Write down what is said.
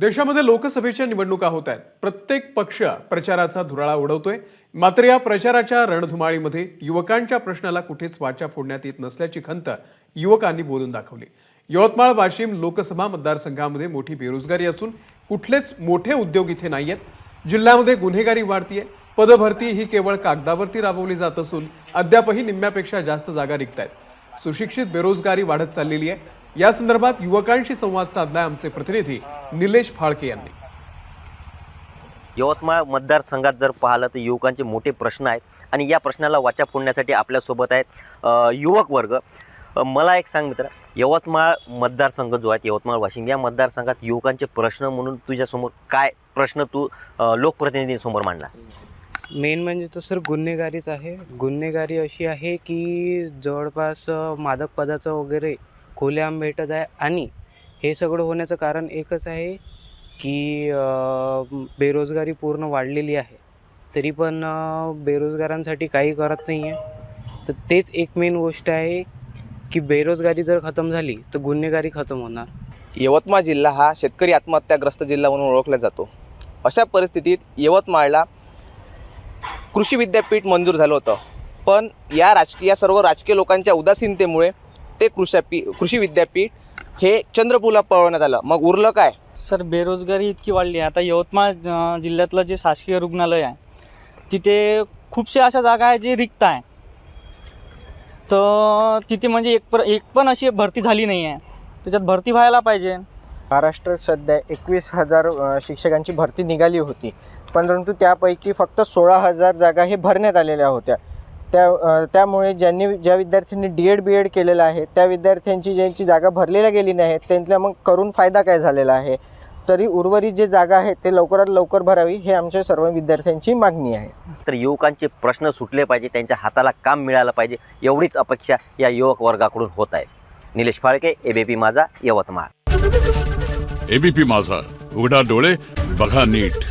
देशामध्ये लोकसभेच्या निवडणुका होत आहेत. प्रत्येक पक्ष प्रचाराचा धुराळा उडवतोय. मात्र या प्रचाराच्या रणधुमाळीमध्ये युवकांच्या प्रश्नाला कुठेच वाचा फोडण्यात येत नसल्याची खंत युवकांनी बोलून दाखवली. यवतमाळ वाशिम लोकसभा मतदारसंघामध्ये मोठी बेरोजगारी असून कुठलेच मोठे उद्योग इथे नाही आहेत. जिल्ह्यामध्ये गुन्हेगारी वाढतीये. पदभरती ही केवळ कागदावरती राबवली जात असून अद्यापही निम्म्यापेक्षा जास्त जागा रिक्त आहेत. सुशिक्षित बेरोजगारी वाढत चाललेली आहे. या संदर्भात युवकांशी संवाद साधलाय आमचे प्रतिनिधी निलेश फाळके यांनी. यवतमाळ मतदारसंघात जर पाहिलं तर युवकांचे मोठे प्रश्न आहेत आणि या प्रश्नाला वाचा फोडण्यासाठी आपल्यासोबत आहेत युवक वर्ग. मला एक सांग मित्र यवतमाळ मतदारसंघ जो आहे यवतमाळ वाशिम या मतदारसंघात युवकांचे प्रश्न म्हणून तुझ्यासमोर काय प्रश्न तू लोकप्रतिनिधींसमोर मांडला मेन म्हणजे तर सर गुन्हेगारीच आहे. गुन्हेगारी अशी आहे की जवळपास मादक पदार्थ वगैरे खुलेआम भेटत आहे. आणि हे सगळं होण्याचं कारण एकच आहे की बेरोजगारी पूर्ण वाढलेली आहे. तरी पण बेरोजगारांसाठी काही करत नाही आहे तर तेच एक मेन गोष्ट आहे की बेरोजगारी जर खतम झाली तर गुन्हेगारी खतम होणार. यवतमाळ जिल्हा हा शेतकरी आत्महत्याग्रस्त जिल्हा म्हणून ओळखला जातो. अशा परिस्थितीत यवतमाळला कृषी विद्यापीठ मंजूर झालं होतं. पण या राजकीय या सर्व राजकीय लोकांच्या उदासीनतेमुळे ते कृषी कृषी विद्यापीठ हे चंद्रपूरला पळवण्यात आलं. मग उरलं काय? सर बेरोजगारी इतकी वाढली आहे. आता यवतमाळ जिल्ह्यातलं जे शासकीय रुग्णालय आहे तिथे खूपशा अशा जागा आहे जे रिक्त आहे. तर तिथे म्हणजे एक पर एक पण अशी भरती झाली नाही आहे त्याच्यात भरती व्हायला पाहिजे. महाराष्ट्रात सध्या एकवीस हजार शिक्षकांची भरती निघाली होती. परंतु त्यापैकी फक्त सोळा हजार जागा हे भरण्यात आलेल्या होत्या. त्या त्यामुळे ज्यांनी ज्या विद्यार्थ्यांनी डी एड बी एड केलेलं आहे त्या विद्यार्थ्यांची ज्यांची जागा भरलेल्या गेली नाही त्यांना मग करून फायदा काय झालेला आहे? तरी उर्वरित जे जागा आहेत ते लवकरात लवकर भरावी हे आमच्या सर्व विद्यार्थ्यांची मागणी आहे. तर युवकांचे प्रश्न सुटले पाहिजे त्यांच्या हाताला काम मिळालं पाहिजे एवढीच अपेक्षा या युवक वर्गाकडून होत आहे. निलेश फाळके एबीपी माझा यवतमाळ. एबीपी माझा उघडा डोळे बघा नीट.